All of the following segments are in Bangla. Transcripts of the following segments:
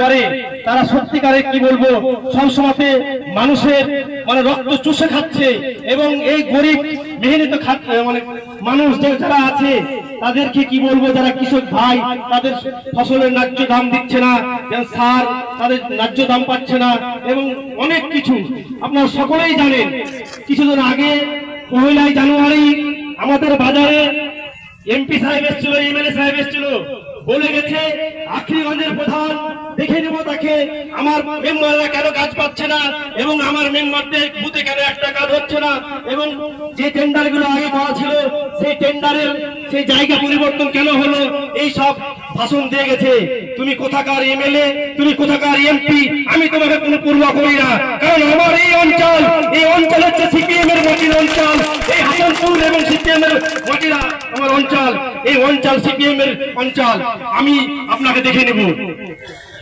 করে, তারা সত্যিকারে কি বলব? সবসময়তে মানুষের মানে রক্ত চুষে খাচ্ছে এবং এই গরিব, মেহনত মানে মানুষ যারা আছে, তাদেরকে কি বলব? যারা কৃষক ভাই, তাদের ফসলের ন্যায্য দাম দিচ্ছে না সার, তাদের ন্যায্য দাম পাচ্ছে না এবং অনেক কিছু। আপনারা সকলেই জানেন, কিছুদিন আগে পহেলাই জানুয়ারি আমাদের বাজারে এমপি সাহেব এসেছিল, এমএলএ সাহেব এসেছিল। বলে গেছে, আখরিগঞ্জের প্রধান তাকে আমার মেম্বাররা কেন কাজ পাচ্ছে না এবং আমার মেম্বারদের বুথে কেন একটা কাজ হচ্ছে না? এবং যে টেন্ডারগুলো আগে করা ছিল, সেই টেন্ডারের সেই জায়গা পরিবর্তন কেন হলো? এই সব ভাষণ দিয়ে গেছে। তুমি কোথাকার এমএলএ? তুমি কোথাকার এমপি? আমি তোমাকে কোনো পূর্ব করি না। কারণ আমার এই অঞ্চল এই অঞ্চল হচ্ছে সিপিএম এর মাটির অঞ্চল। এই হাসনপুর এবং সিপিএম এর মাটির আমার অঞ্চল। এই অঞ্চল সিপিএম এর অঞ্চল। আমি আপনাকে দেখে নেব।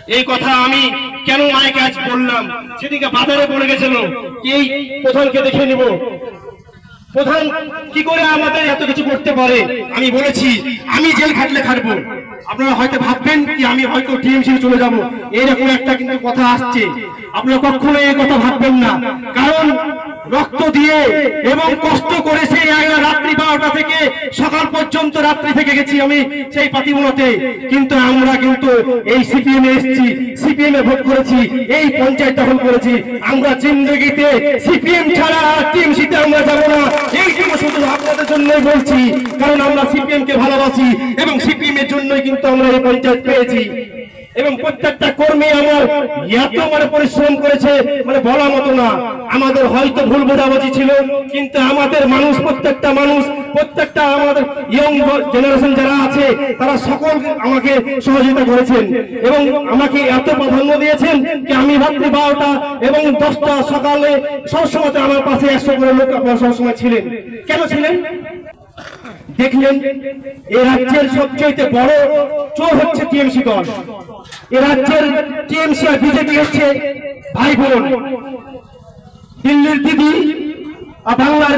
এই কথা আমি কেন মাইকে আজ বললাম? সেদিকে বাজারে পড়ে গেছিল, এই প্রধানকে দেখে নেব। প্রধান, কি করে আমাদের এত কিছু করতে পারে? আমি বলেছি, আমি জেল খাটলে খাটবো। আপনারা হয়তো ভাববেন কি, আমি হয়তো টিএমসি চলে যাব। এরকম একটা কিন্তু কথা আসছে। আপনারা কখনো এই কথা ভাববেন না। কারণ রক্ত দিয়ে এবং কষ্ট করে সেই রাত্রি বারোটা থেকে সকাল পর্যন্ত রাত্রি থেকে গেছি আমি সেই পাতিমোনাতে কিন্তু আমরা কিন্তু এই সিপিএম এ এসেছি, সিপিএম এ ভোট করেছি, এই পঞ্চায়েত দখল করেছি। আমরা জিন্দগিতে সিপিএম ছাড়া টিএমসিতে আমরা যাব না। এইটুকু শুধু আপনাদের জন্যই বলছি, কারণ আমরা সিপিএম কে ভালোবাসি এবং সিপিএম এর জন্যই কিন্তু আমরা এই পঞ্চায়েত পেয়েছি। এবং প্রত্যেকটা কর্মী আমার এত মানে পরিশ্রম করেছে মানে বলার মতো না। আমাদের হয়তো ভুল বোঝাবুঝি ছিল, কিন্তু আমাদের মানুষ, প্রত্যেকটা মানুষ, প্রত্যেকটা আমাদের ইয়ং জেনারেশন যারা আছে, তারা সকল আমাকে সহযোগিতা করেছেন। এবং আমাকে এত প্রাধান্য দিয়েছেন যে আমি রাত্রি বারোটা এবং দশটা সকালে সবসময় আমার পাশে একশো করে লোক আপনারা সবসময় ছিলেন। কেন ছিলেন? দেখলেন এই রাজ্যের সবচেয়ে বড় চোর হচ্ছে টিএমসি দল। এ রাজ্যের টিএমসি আর বিজেপি হচ্ছে ভাই বোন। দিল্লির দিদি আর বাংলার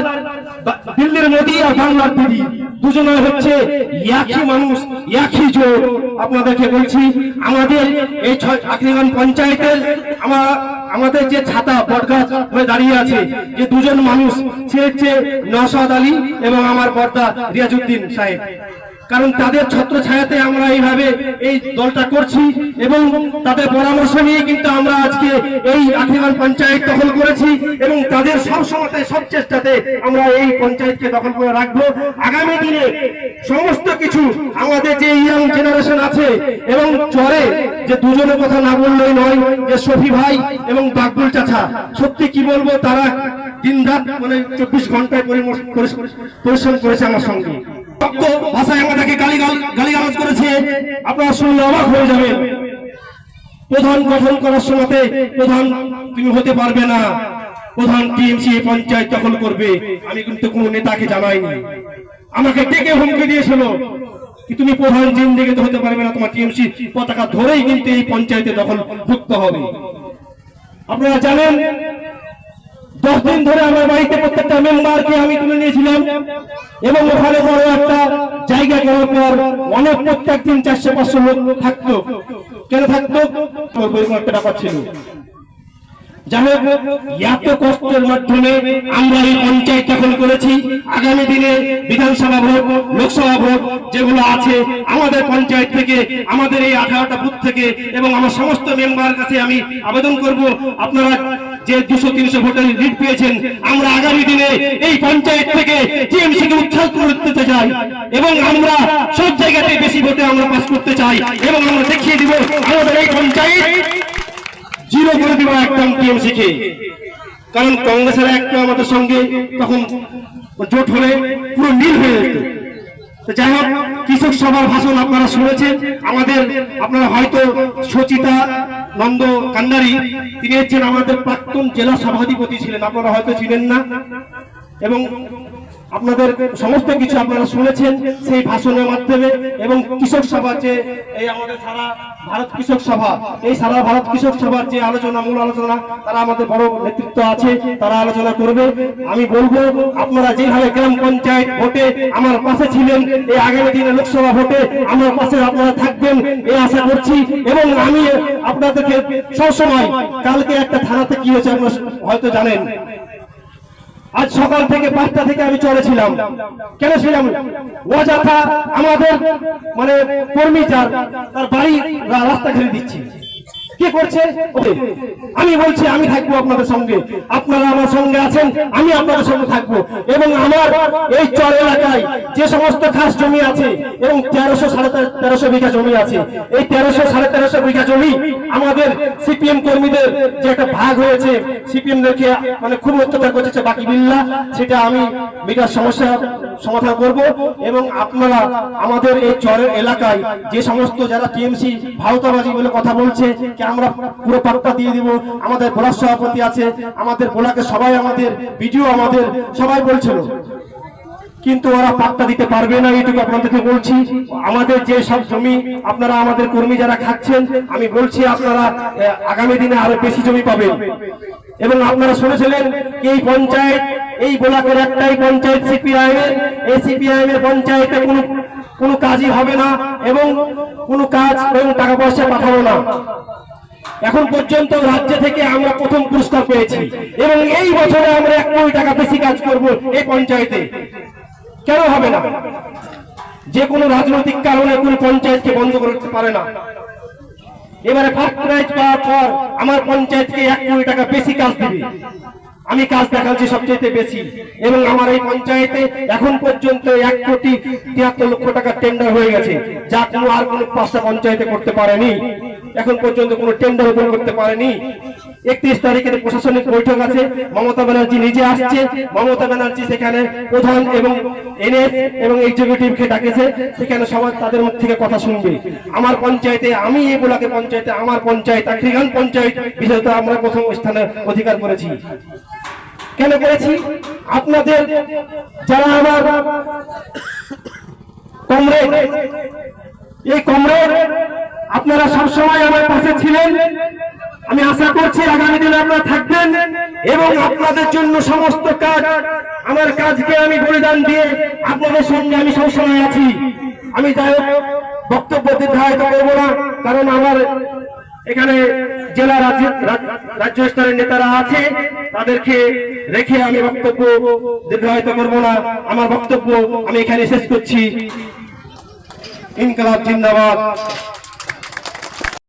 দিল্লির মোদি আর বাংলার দিদি দুজনে হচ্ছে একই মানুষ একই জোর আপনাদেরকে বলছি, আমাদের এই ছয় আখরিগঞ্জ পঞ্চায়েতের আমার আমাদের যে ছাতা, বটগাছ হয়ে দাঁড়িয়ে আছে, যে দুজন মানুষ, সে হচ্ছে নসাদ আলী এবং আমার বর্দা রিয়াজুদ্দিন সাহেব। কারণ তাদের ছত্র ছায়াতে আমরা এইভাবে এই দলটা করছি এবং তাদের পরামর্শ নিয়ে কিন্তু আমরা আজকে এই আখিরান পঞ্চায়েত দখল করেছি এবং তাদের সব সময়তে, সব চেষ্টাতে আমরা এই পঞ্চায়েতকে দখল করে রাখব। আগামী দিনে সমস্ত কিছু আমাদের যে ইয়াং জেনারেশন আছে এবং চরে যে দুজনের কথা না বললেই নয়, যে শফি ভাই এবং বাকবুল চাচা, সত্যি কি বলব, তারা দিন রাত মানে চব্বিশ ঘন্টায় পরিশ্রম করেছে আমার সঙ্গে। রক্ত ভাষায় আমাদেরকে গালি গালিগালাজ করেছে। আপনারা শুনলে অবাক হয়ে যাবেন। প্রধান গঠন করার সময়তে প্রধান, তুমি হতে পারবে না। প্রধান টিএমসি পঞ্চায়েত দখল করবে। আমি কিন্তু কোনো নেতাকে জানাইনি। আমাকে ডেকে হুমকি দিয়েছিল কি তুমি প্রধান জিন্দিগিতে হতে পারবে না, তোমার টিএমসি পতাকা ধরেই কিন্তু এই পঞ্চায়েতে দখল ভুক্ত হবে। আপনারা জানেন, দশ দিন ধরে আমার বাড়িতে প্রত্যেকটা মেম্বারকে আমি তুলে নিয়েছিলাম এবং ওখানে বড় একটা জায়গা করার পর অনেক প্রত্যেক দিন চারশো, পাঁচশো লোক থাকতো। কেন থাকতো? একটা ব্যাপার ছিল। যেগুলো আছে, আমাদের পঞ্চায়েত থেকে, আমাদের এই আঠারোটা এবং আমার সমস্ত মেম্বার কাছে আমি আবেদন করব। আপনারা যে দুশো, তিনশো ভোটের লিড পেয়েছেন, আমরা আগামী দিনে এই পঞ্চায়েত থেকে টিএমসি কে উৎখাত করতে চাই এবং আমরা সব জায়গাতে বেশি ভোটে আমরা পাস করতে চাই এবং আমরা দেখিয়ে দিব আমাদের এই পঞ্চায়েত। জিরো করে দিব একদম টিএমসি কে কারণ কংগ্রেসের একটা আমাদের সঙ্গে তখন জোট হলে পুরো নীল হয়ে যেত। যাই হোক, কৃষক সভার ভাষণ আপনারা শুনেছেন। আমাদের, আপনারা হয়তো সচিতা, নন্দ কান্ডারি, তিনি হচ্ছেন আমাদের প্রাক্তন জেলা সভাধিপতি ছিলেন। আপনারা হয়তো ছিলেন না। এবং আপনাদের সমস্ত কিছু আপনারা শুনেছেন সেই ভাষণের মাধ্যমে এবং কৃষক সভা যে এই আমাদের সারা ভারত কৃষক সভা, এই সারা ভারত কৃষক সভার যে আলোচনা, মূল আলোচনা, তারা আমাদের বড় নেতৃত্ব আছে, তারা আলোচনা করবে। আমি বলব, আপনারা যেভাবে গ্রাম পঞ্চায়েত ভোটে আমার পাশে ছিলেন, এই আগামী দিনে লোকসভা ভোটে আমার পাশে আপনারা থাকবেন এই আশা করছি। এবং আমি আপনাদেরকে সবসময়, কালকে একটা থানাতে কি হয়েছে আপনারা হয়তো জানেন আজ সকাল থেকে পাঁচটা থেকে আমি চলেছিলাম কেন ছিলাম? অযথা আমাদের মানে কর্মী যার, তার বাড়ি রাস্তা ঘিরে দিচ্ছে। কি করছে? আমি বলছি, আমি থাকব আপনাদের সঙ্গে। আপনারা আমার সঙ্গে আছেন, আমি আপনাদের সঙ্গে থাকব। এবং আমার এই চর এলাকায় যে সমস্ত খাস জমি আছে, এবং তেরোশো সাড়ে তেরোশো বিঘা জমি আছে, এই তেরোশো সাড়ে তেরোশো বিঘা জমি আমাদের সিপিএম কর্মীদের যে একটা ভাগ হয়েছে সিপিএম দেখে মানে খুব অত্যাচার করছে বাকি বিল্লা, সেটা আমি মিটার সমস্যা সমাধান করব। এবং আপনারা আমাদের এই চরের এলাকায় যে সমস্ত যারা টিএমসি ভারতাবাজি বলে কথা বলছে আমরা পুরো পাত্তা দিয়ে দিব? আমাদের ব্লক সভাপতি আছে, আমাদের ব্লকে সবাই আমাদের, ভিডিও আমাদের, সবাই বলছিল। কিন্তু ওরা পাত্তা দিতে পারবে না, এইটুকু আপনাদেরকে বলছি। আমাদের যে সব জমি, আপনারা আমাদের কর্মী যারা খাচ্ছেন, আমি বলছি আপনারা আগামী দিনে আরও বেশি জমি পাবেন। এবং আপনারা শুনেছিলেন এই পঞ্চায়েত, এই বোলাকের একটাই পঞ্চায়েত সিপিআইএম এর এই সিপিআইএম এর পঞ্চায়েতে কোনো কোনো কাজই হবে না এবং কোনো কাজ এবং টাকা পয়সা পাঠাবো না। এখন পর্যন্ত রাজ্য থেকে আমরা প্রথম পুরস্কার পেয়েছি। এবং এই বছরে আমরা এক কোটি টাকা বেশি কাজ করব এই পঞ্চায়েতে। কেন হবে না? যে কোনো রাজনৈতিক কারণে কোনো পঞ্চায়েতকে বন্ধ করতে পারে না। এবারে ফার্স্ট প্রাইজ পাওয়ার পর আমার পঞ্চায়েতকে এক কোটি টাকা বেশি কাজ দিবে। আমি কাজ দেখাচ্ছি সবচেয়ে বেশি। এবং আমার এই পঞ্চায়েতে এখন পর্যন্ত এক কোটি তিয়াত্তর লক্ষ টাকা টেন্ডার হয়ে গেছে। যা কোনো আর কোনো পাঁচটা পঞ্চায়েতে করতে পারেনি। এখন পর্যন্ত কোনো টেন্ডার ওপেন করতে পারেনি। একত্রিশ তারিখের প্রশাসনিক বৈঠক আছে। মমতা ব্যানার্জি নিজে আসছে। মমতা ব্যানার্জি সেখানে প্রধান এবং এনএস এবং এক্সিকিউটিভকে ডাকেছে। সেখানে সবাই তাদের মুখ থেকে কথা শুনবে। আমার পঞ্চায়েতে আমি এই ব্লকে পঞ্চায়েতে, আমার পঞ্চায়েত, আখরিগান পঞ্চায়েত বিশেষত আমরা প্রথম স্থানে অধিকার করেছি। কেন করেছি? আপনাদের যারা আমার কমরেড, এই কমরেড আপনারা সবসময় আমার পাশে ছিলেন। আমি আশা করছি আগামী দিনে আপনারা থাকবেন এবং আপনাদের জন্য সমস্ত কাজ, আমার কাজকে আমি বলিদান দিয়ে আপনাদের সঙ্গে আমি সবসময় আছি। আমি যাই হোক, বক্তব্য দীর্ঘায়িত করব না, কারণ আমার এখানে জেলা রাজ্য রাজ- রাজ্য স্তরের নেতারা আছে, তাদেরকে রেখে আমি বক্তব্য দীর্ঘায়িত করব না। আমার বক্তব্য আমি এখানে শেষ করছি। ইনকলাব জিন্দাবাদ।